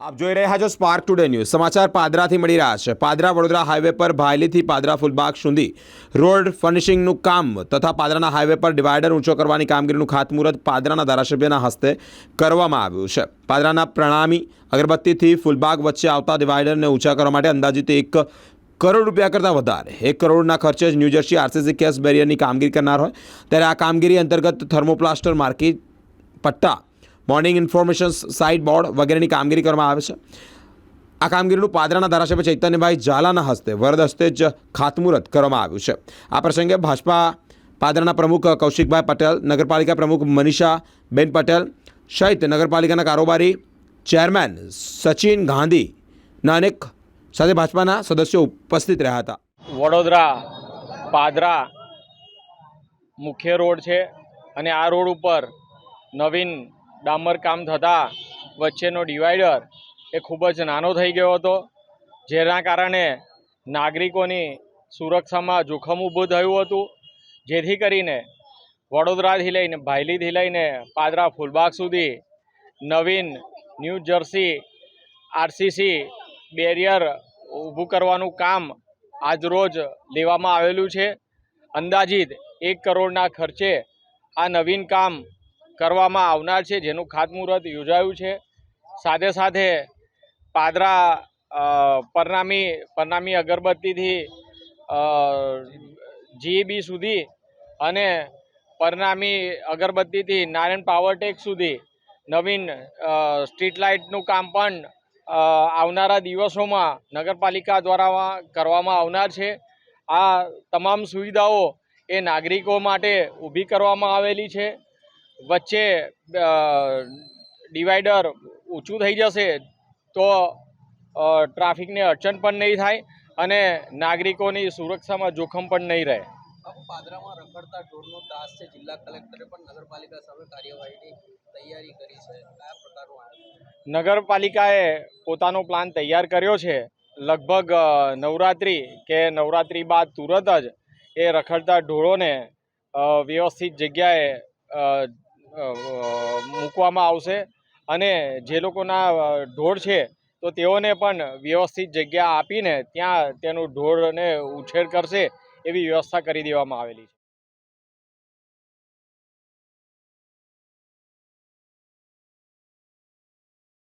આપ જોઈ રહ્યા છો સ્પાર્ક ટુડે ન્યૂઝ સમાચાર પાદરાથી મળી રહ્યા છે. પાદરા વડોદરા હાઈવે પર ભાયલીથી પાદરા ફૂલબાગ સુધી રોડ ફર્નિશિંગનું કામ તથા પાદરાના હાઈવે પર ડિવાઈડર ઊંચો કરવાની કામગીરીનું ખાતમુહૂર્ત પાદરાના ધારાસભ્યના હસ્તે કરવામાં આવ્યું છે. પાદરાના પ્રણામી અગરબત્તીથી ફૂલબાગ વચ્ચે આવતા ડિવાઈડરને ઊંચા કરવા માટે અંદાજિત એક કરોડ રૂપિયા કરતાં વધારે, એક કરોડના ખર્ચે જ ન્યૂજર્સી આરસીસી કેસ બેરિયરની કામગીરી કરનાર હોય. ત્યારે આ કામગીરી અંતર્ગત થર્મોપ્લાસ્ટર માર્કેટ પટ્ટા મોર્નિંગ ઇન્ફોર્મેશન સાઇટ બોર્ડ વગેરેની કામગીરી કરવામાં આવે છે. આ કામગીરીનું પાદરાના ધારાસભ્ય ચૈતન્યભાઈ ઝાલાના હસ્તે વરદ હસ્તે જ ખાતમુહૂર્ત કરવામાં આવ્યું છે. આ પ્રસંગે ભાજપા પાદરાના પ્રમુખ કૌશિકભાઈ પટેલ, નગરપાલિકા પ્રમુખ મનીષાબેન પટેલ સહિત નગરપાલિકાના કારોબારી ચેરમેન સચિન ગાંધીના અનેક સાથે ભાજપાના સદસ્યો ઉપસ્થિત રહ્યા હતા. વડોદરા, પાદરા મુખ્ય રોડ છે અને આ રોડ ઉપર નવીન ડામર કામ થતાં વચ્ચેનો ડિવાઈડર એ ખૂબ જ નાનો થઈ ગયો હતો, જેના કારણે નાગરિકોની સુરક્ષામાં જોખમ ઊભું થયું હતું. જેથી કરીને વડોદરાથી લઈને ભાયલીથી લઈને પાદરા, ફૂલબાગ સુધી નવીન ન્યૂ જર્સી, આરસીસી બેરિયર ઊભું કરવાનું કામ આજરોજ લેવામાં આવેલું છે. અંદાજિત એક કરોડના ખર્ચે આ નવીન કામ કરવામાં આવનાર છે, જેનું ખાતમુહૂર્ત યોજાયું છે. સાથે સાથે પાદરા પરનામી પરનામી અગરબત્તીથી જીઈબી સુધી અને પરનામી અગરબત્તીથી નારાયણ પાવરટેક સુધી નવીન સ્ટ્રીટ લાઇટનું કામ પણ આવનારા દિવસોમાં નગરપાલિકા દ્વારા કરવામાં આવનાર છે. આ તમામ સુવિધાઓ એ નાગરિકો માટે ઊભી કરવામાં આવેલી છે. વચ્ચે ડિવાઈડર ઊંચું થઈ જશે તો ટ્રાફિકને અડચણ પણ નહીં થાય અને નાગરિકોની સુરક્ષામાં જોખમ પણ નહીં રહે. પાદરામાં રખડતા ઢોરનો ત્રાસ છે. જિલ્લા કલેક્ટરે પણ નગરપાલિકા સામે કાર્યવાહીની તૈયારી કરી છે. કયા પ્રકારનું નગરપાલિકાએ પોતાનો પ્લાન તૈયાર કર્યો છે. લગભગ નવરાત્રિ કે નવરાત્રિ બાદ તુરત જ એ રખડતા ઢોરોને વ્યવસ્થિત જગ્યાએ મૂકવામાં આવશે અને જે લોકોના ઢોળ છે, તો તેઓને પણ વ્યવસ્થિત જગ્યા આપીને ત્યાં તેનું ઢોરને ઉછેર કરશે એવી વ્યવસ્થા કરી દેવામાં આવેલી છે.